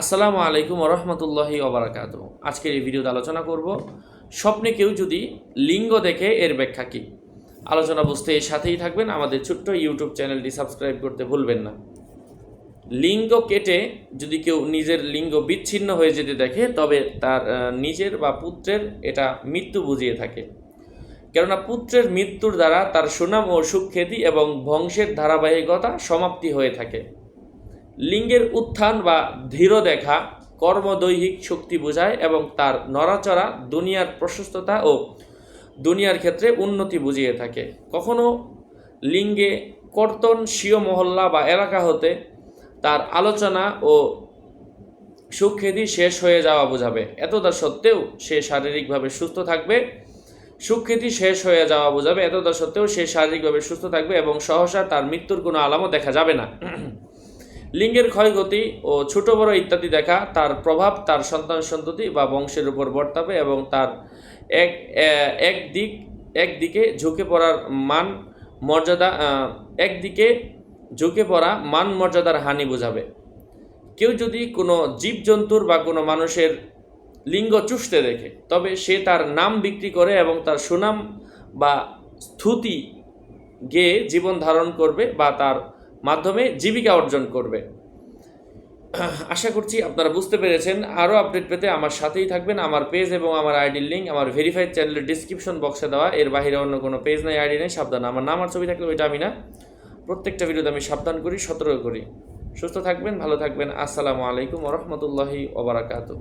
আসসালামু আলাইকুম রহমতুল্লাহি ওবরাকাত আজকের এই ভিডিওতে আলোচনা করব, স্বপ্নে কেউ যদি লিঙ্গ দেখে এর ব্যাখ্যা কী? আলোচনা বুঝতে এর সাথেই থাকবেন, আমাদের ছোট্ট ইউটিউব চ্যানেলটি সাবস্ক্রাইব করতে ভুলবেন না। লিঙ্গ কেটে যদি কেউ নিজের লিঙ্গ বিচ্ছিন্ন হয়ে যেতে দেখে, তবে তার নিজের বা পুত্রের এটা মৃত্যু বুঝিয়ে থাকে। কেননা পুত্রের মৃত্যুর দ্বারা তার সুনাম ও সুখ্যাতি এবং বংশের ধারাবাহিকতা সমাপ্তি হয়ে থাকে। লিঙ্গের উত্থান বা ধীর দেখা কর্মদৈহিক শক্তি বোঝায় এবং তার নড়াচড়া দুনিয়ার প্রশস্ততা ও দুনিয়ার ক্ষেত্রে উন্নতি বুঝিয়ে থাকে। কখনো লিঙ্গে কর্তন স্বীয় মহল্লা বা এলাকা হতে তার আলোচনা ও সুখ্যাতি শেষ হয়ে যাওয়া বোঝাবে। এতদা সত্ত্বেও সে শারীরিকভাবে সুস্থ থাকবে। সুখ্যাতি শেষ হয়ে যাওয়া বোঝাবে। এতদা সত্ত্বেও সে শারীরিকভাবে সুস্থ থাকবে এবং সহসা তার মৃত্যুর কোনো আলামত দেখা যাবে না। লিঙ্গের ক্ষয়গতি ও ছোট বড় ইত্যাদি দেখা, তার প্রভাব তার সন্তান সন্ততি বা বংশের উপর বর্তাবে এবং তার এক এক দিক একদিকে ঝুঁকে পড়ার মান মর্যাদা একদিকে ঝুঁকে পড়া মান মর্যাদার হানি বোঝাবে। কেউ যদি কোনো জীবজন্তুর বা কোনো মানুষের লিঙ্গ চুষতে দেখে, তবে সে তার নাম বিক্রি করে এবং তার সুনাম বা স্তুতি গেয়ে জীবন ধারণ করবে বা তার মাধ্যমে জীবিকা অর্জন করবে। আশা করছি আপনারা বুঝতে পেরেছেন। আরও আপডেট পেতে আমার সাথেই থাকবেন। আমার পেজ এবং আমার আইডির লিঙ্ক আমার ভেরিফাইড চ্যানেলের ডিসক্রিপশন বক্সে দেওয়া। এর বাইরে অন্য কোনো পেজ নাই, আইডি নেই, সাবধান। আমার নাম আর ছবি থাকলে ওইটা আমি না। প্রত্যেকটা ভিডিওতে আমি সাবধান করি, সতর্ক করি। সুস্থ থাকবেন, ভালো থাকবেন। আসসালামু আলাইকুম রহমতুল্লাহি ওবরাকাতু